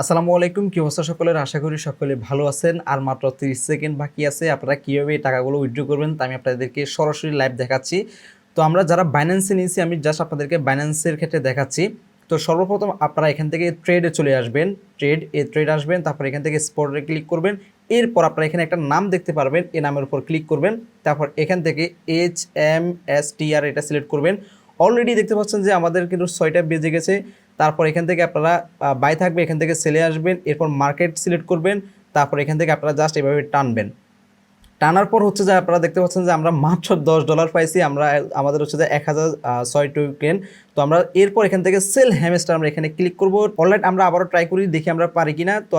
আসসালামু আলাইকুম, কি অবস্থা সকলের? আশা করি সকলে ভালো আছেন। আর মাত্র তিরিশ সেকেন্ড বাকি আছে, আপনারা কীভাবে এই টাকাগুলো উইথড্র করবেন তা আমি আপনাদেরকে সরাসরি লাইভ দেখাচ্ছি। তো আমরা যারা বাইন্যান্সে নিয়েছি, আমি জাস্ট আপনাদেরকে বাইন্যান্সের ক্ষেত্রে দেখাচ্ছি। তো সর্বপ্রথম আপনারা এখান থেকে ট্রেডে চলে আসবেন। ট্রেড এ ট্রেড আসবেন, তারপর এখান থেকে স্পটে ক্লিক করবেন। এরপর আপনারা এখানে একটা নাম দেখতে পারবেন এই নামের উপর ক্লিক করবেন। তারপর এখান থেকে H M S T R এটা সিলেক্ট করবেন। অলরেডি দেখতে পাচ্ছেন যে আমাদের কিন্তু ছয়টা বেজে গেছে। তারপর এখান থেকে আপনারা বাই থাকবে, এখান থেকে সেলে আসবেন, এরপর মার্কেট সিলেক্ট করবেন, তারপর এখান থেকে আপনারা জাস্ট এভাবে টানবেন। টানার পর হচ্ছে যে আপনারা দেখতে পাচ্ছেন যে আমরা মাত্র দশ ডলার পাইছি, আমরা, আমাদের হচ্ছে যে এক হাজার ছয় টোকেন তো আমরা এরপর এখান থেকে সেল হ্যামেস্টার আমরা এখানে ক্লিক করব। অনলাইন আমরা আবারও ট্রাই করি, দেখি আমরা পারি কিনা। তো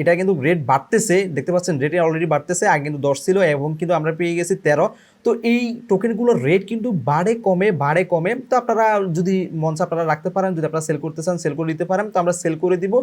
এটা কিন্তু রেট বাড়তেছে, দেখতে পাচ্ছেন রেট অলরেডি বাড়তেছে, আগে কিন্তু দশ ছিল এবং কিন্তু আমরা পেয়ে গেছি তেরো। তো এই টোকেনগুলোর রেট কিন্তু বাড়ে, কমে বাড়ে, কমে। তো আপনারা যদি মঞ্চ আপনারা রাখতে পারেন, যদি আপনারা সেল করতে চান সেল করে দিতে পারেন। তো আমরা সেল করে দিব।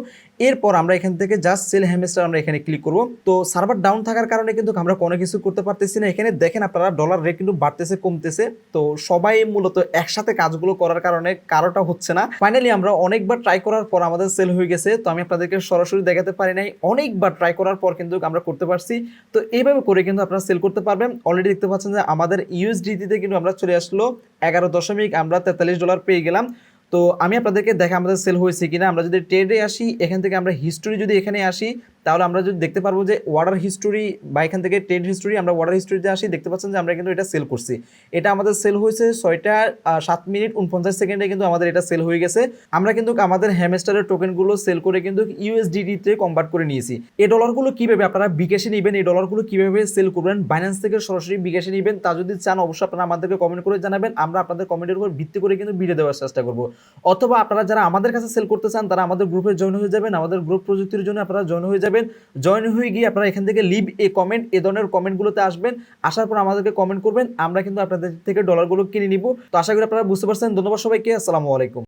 এরপর আমরা এখান থেকে জাস্ট সেল হ্যামেস্টার আমরা এখানে ক্লিক করব। তো সার্ভার ডাউন থাকার কারণে কিন্তু আমরা কোনো কিছু করতে পারতেছি না। এখানে দেখেন আপনারা ডলার রেট কিন্তু বাড়তেছে, কমতেছে। তো সবাই মূলত একসাথে কাজগুলো করার কারণে কারোটা হচ্ছে না। ফাইনালি আমরা অনেকবার ট্রাই করার পর আমাদের সেল হয়ে গেছে। তো আমি আপনাদেরকে সরাসরি দেখাতে পারি নাই। অনেকবার ট্রাই করার পর কিন্তু আমরা করতে পারছি। তো এইভাবে করে কিন্তু আপনারা সেল করতে পারবেন। অলরেডি দেখতে পাচ্ছেন যে আমাদের ইউএসডিতে কিন্তু আমরা চলে আসলো। এগারো দশমিক আমরা তেতাল্লিশ ডলার পেয়ে গেলাম। তো আমি আপনাদেরকে দেখা আমাদের সেল হয়েছে কিনা। আমরা যদি ট্রেডে আসি, এখান থেকে আমরা হিস্টোরি যদি এখানে আসি তাহলে আমরা যদি দেখতে পারব যে ওয়ার্ডার হিস্টোরি বা এখান থেকে ট্রেড হিস্টোরি আমরা ওয়ার্ডার হিস্টোরিতে আসি, দেখতে পাচ্ছেন যে আমরা কিন্তু এটা সেল করছি। এটা আমাদের সেল হয়েছে ছয়টা সাত মিনিট উনপঞ্চাশ সেকেন্ডে কিন্তু আমাদের এটা সেল হয়ে গেছে। আমরা কিন্তু আমাদের হ্যামেস্টারের টোকেনগুলো সেল করে কিন্তু ইউএসডিটিতে কনভার্ট করে নিয়েছি। এই ডলারগুলো কীভাবে আপনারা বিকাশে নেবেন, এই ডলারগুলো কীভাবে সেল করবেন বাইন্যান্স থেকে সরাসরি বিকাশে নেবেন, তা যদি চান অবশ্যই আপনারা আমাদেরকে কমেন্ট করে জানাবেন। আমরা আপনাদের কমেন্টের উপর ভিত্তি করে কিন্তু ভিডিও দেওয়ার চেষ্টা করব। অথবা আপনারা যারা আমাদের কাছে সেল করতে চান, তারা আমাদের গ্রুপে জয়েন হয়ে যাবেন, আমাদের গ্রুপ প্রযুক্তির জন্য আপনারা জয়েন হয়ে যাবেন জয়েন হয়ে গিয়ে আপনারা এখান থেকে লিভ এ কমেন্ট এ ধরনের কমেন্টগুলোতে আসবেন। আসার পর আমাদেরকে কমেন্ট করবেন, আমরা কিন্তু আপনাদের থেকে ডলারগুলো কিনে নিব। তো আশা করি আপনারা বুঝতে পারছেন। ধন্যবাদ সবাইকে। আসসালামু আলাইকুম।